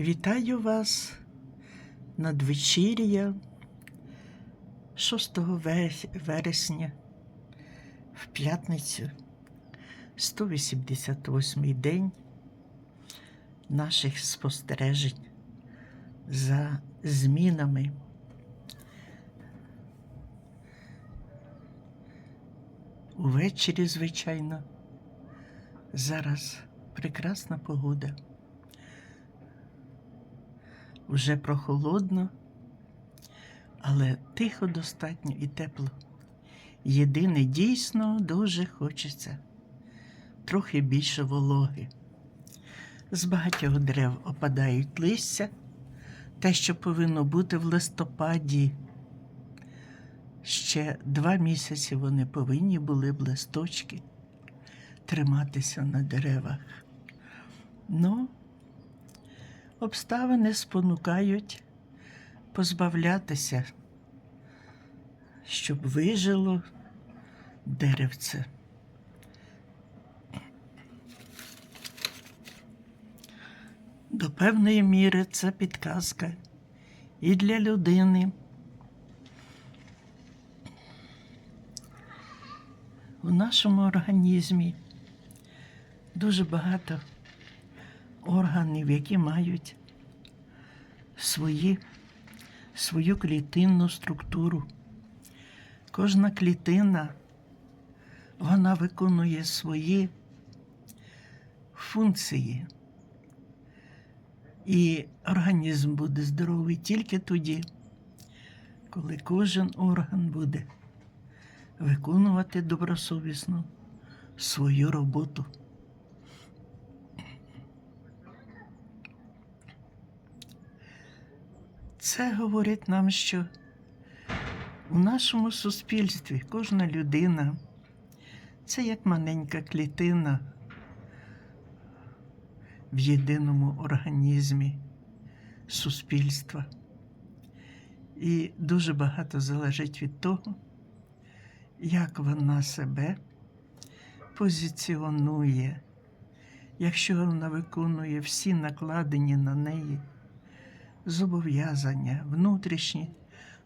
Вітаю вас надвечір'я 6 вересня в п'ятницю, 188 день наших спостережень за змінами. Увечері, звичайно, зараз прекрасна погода. Уже прохолодно, але тихо достатньо і тепло. Єдине дійсно дуже хочеться трохи більше вологи. З багатьох дерев опадають листя, те, що повинно бути в листопаді. Ще два місяці вони повинні були б листочки триматися на деревах. Ну, обставини спонукають позбавлятися, щоб вижило деревце. До певної міри це підказка і для людини. У нашому організмі дуже багато органів, які мають свої, свою клітинну структуру. Кожна клітина вона виконує свої функції. І організм буде здоровий тільки тоді, коли кожен орган буде виконувати добросовісно свою роботу. Це говорить нам, що у нашому суспільстві кожна людина це як маленька клітина в єдиному організмі суспільства. І дуже багато залежить від того, як вона себе позиціонує, якщо вона виконує всі накладені на неї зобов'язання, внутрішні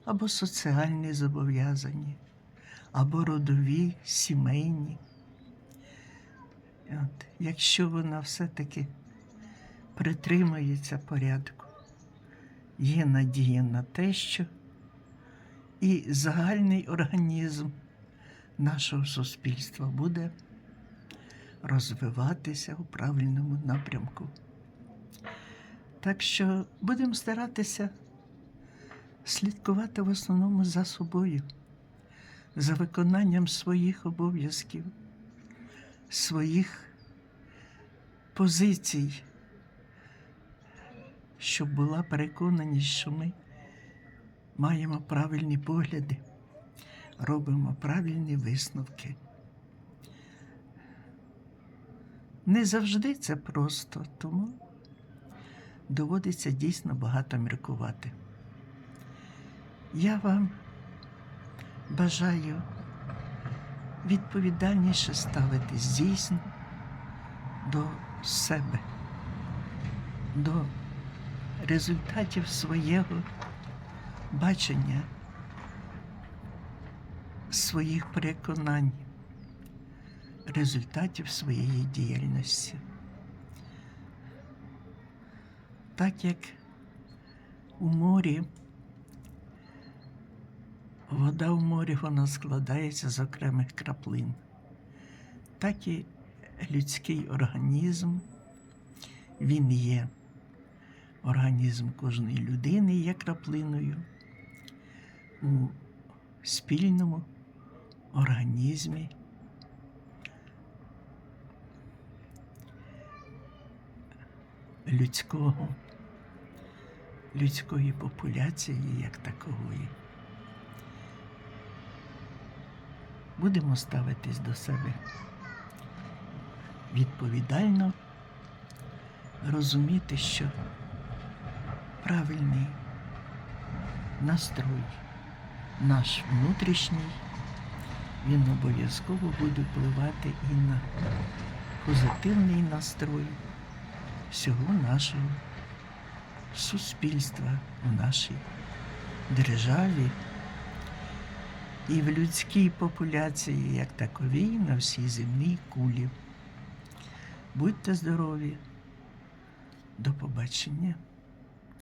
або соціальні зобов'язання, або родові, сімейні. От, якщо вона все-таки притримується порядку, є надія на те, що і загальний організм нашого суспільства буде розвиватися у правильному напрямку. Так що будемо старатися слідкувати в основному за собою, за виконанням своїх обов'язків, своїх позицій, щоб була переконаність, що ми маємо правильні погляди, робимо правильні висновки. Не завжди це просто, тому доводиться дійсно багато міркувати. Я вам бажаю відповідальніше ставитись дійсно до себе, до результатів свого бачення, своїх переконань, результатів своєї діяльності. Так як у морі вода в морі вона складається з окремих краплин, так і людський організм, він є. Організм кожної людини є краплиною у спільному організмі. Людського, людської популяції як такової. Будемо ставитись до себе відповідально, розуміти, що правильний настрой наш внутрішній, він обов'язково буде впливати і на позитивний настрой всього нашого суспільства у нашій державі і в людській популяції, як таковій, на всій земній кулі. Будьте здорові! До побачення!